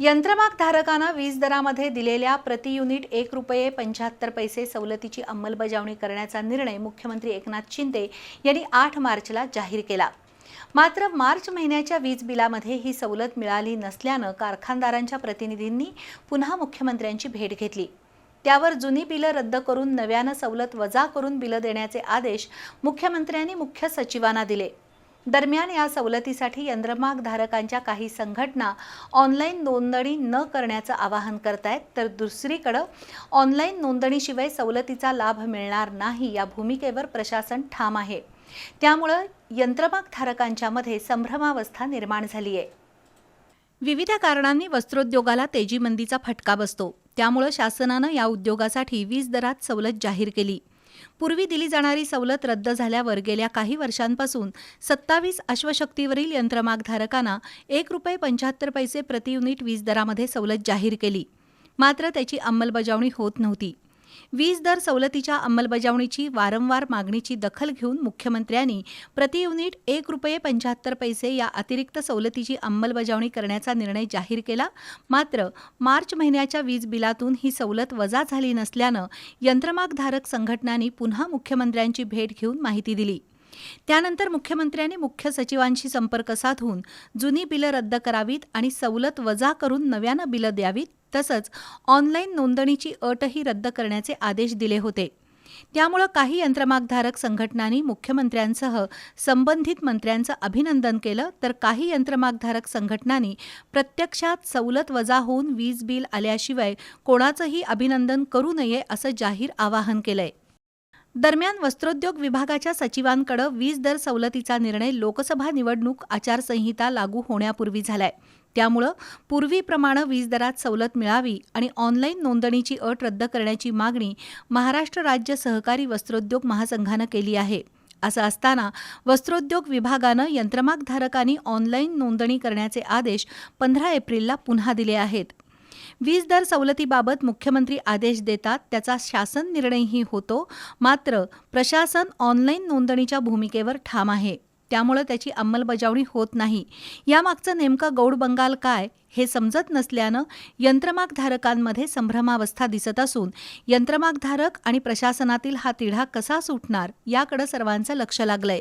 यंत्रमाग धारकांना वीज दरामध्ये दिलेल्या प्रति युनिट एक रुपये पंच्याहत्तर पैसे सवलतीची अंमलबजावणी करण्याचा निर्णय मुख्यमंत्री एकनाथ शिंदे यांनी आठ मार्चला जाहीर केला. मात्र मार्च महिन्याच्या वीज बिलामध्ये ही सवलत मिळाली नसल्यानं कारखानदारांच्या प्रतिनिधींनी पुन्हा मुख्यमंत्र्यांची भेट घेतली. त्यावर जुनी बिलं रद्द करून नव्यानं सवलत वजा करून बिलं देण्याचे आदेश मुख्यमंत्र्यांनी मुख्य सचिवांना दिले. दरम्यान या सवलतीसाठी यंत्रमाग धारकांच्या काही संघटना ऑनलाईन नोंदणी न करण्याचं आवाहन करतायत तर दुसरीकडं ऑनलाईन नोंदणीशिवाय सवलतीचा लाभ मिळणार नाही या भूमिकेवर प्रशासन ठाम आहे. त्यामुळं यंत्रमाग धारकांच्यामध्ये संभ्रमावस्था निर्माण झाली आहे विविध कारणांनी वस्त्रोद्योगाला तेजीमंदीचा फटका बसतो. त्यामुळं शासनानं या उद्योगासाठी वीज दरात सवलत जाहीर केली. पूर्वी दिली जाणारी सवलत रद्द झाल्यावर गेल्या काही वर्षांपासून सत्तावीस अश्वशक्तीवरील यंत्रमागधारकांना एक रुपये पंच्याहत्तर पैसे प्रति युनिट वीज दरामध्ये सवलत जाहीर केली. मात्र त्याची अंमलबजावणी होत नव्हती. वीज दर सवलतीच्या अंमलबजावणीची वारंवार मागणीची दखल घेऊन मुख्यमंत्र्यांनी प्रति युनिट एक रुपये पंच्याहत्तर पैसे या अतिरिक्त सवलतीची अंमलबजावणी करण्याचा निर्णय जाहीर केला. मात्र मार्च महिन्याच्या वीज बिलातून ही सवलत वजा झाली नसल्यानं यंत्रमागधारक संघटनांनी पुन्हा मुख्यमंत्र्यांची भेट घेऊन माहिती दिली. त्यानंतर मुख्यमंत्र्यांनी मुख्य सचिवांशी संपर्क साधून जुनी बिलं रद्द करावीत आणि सवलत वजा करून नव्यानं बिलं द्यावीत तसंच ऑनलाईन नोंदणीची अटही रद्द करण्याचे आदेश दिले होते. त्यामुळं काही यंत्रमागधारक संघटनांनी मुख्यमंत्र्यांसह संबंधित मंत्र्यांचं अभिनंदन केलं तर काही यंत्रमागधारक संघटनांनी प्रत्यक्षात सवलत वजा होऊन वीज बिल आल्याशिवाय कोणाचंही अभिनंदन करू नये असं जाहीर आवाहन केलंय. दरम्यान वस्त्रोद्योग विभागाच्या सचिवांकडे वीज दर सवलतीचा निर्णय लोकसभा निवडणूक आचारसंहिता लागू होण्यापूर्वी झालाय. त्यामुळं पूर्वीप्रमाणे वीज दरात सवलत मिळावी आणि ऑनलाईन नोंदणीची अट रद्द करण्याची मागणी महाराष्ट्र राज्य सहकारी वस्त्रोद्योग महासंघानं केली आहे. असं असताना वस्त्रोद्योग विभागानं यंत्रमागधारकांनी ऑनलाईन नोंदणी करण्याचे आदेश पंधरा एप्रिलला पुन्हा दिले आहेत. वीज दर सवलतीबाबत मुख्यमंत्री आदेश देतात त्याचा शासन निर्णयही होतो मात्र प्रशासन ऑनलाईन नोंदणीच्या भूमिकेवर ठाम आहे. त्यामुळं त्याची अंमलबजावणी होत नाही. यामागचं नेमकं गौड बंगाल काय हे समजत नसल्यानं यंत्रमागधारकांमध्ये संभ्रमावस्था दिसत असून यंत्रमागधारक आणि प्रशासनातील हा तिढा कसा सुटणार याकडं सर्वांचं लक्ष लागलंय.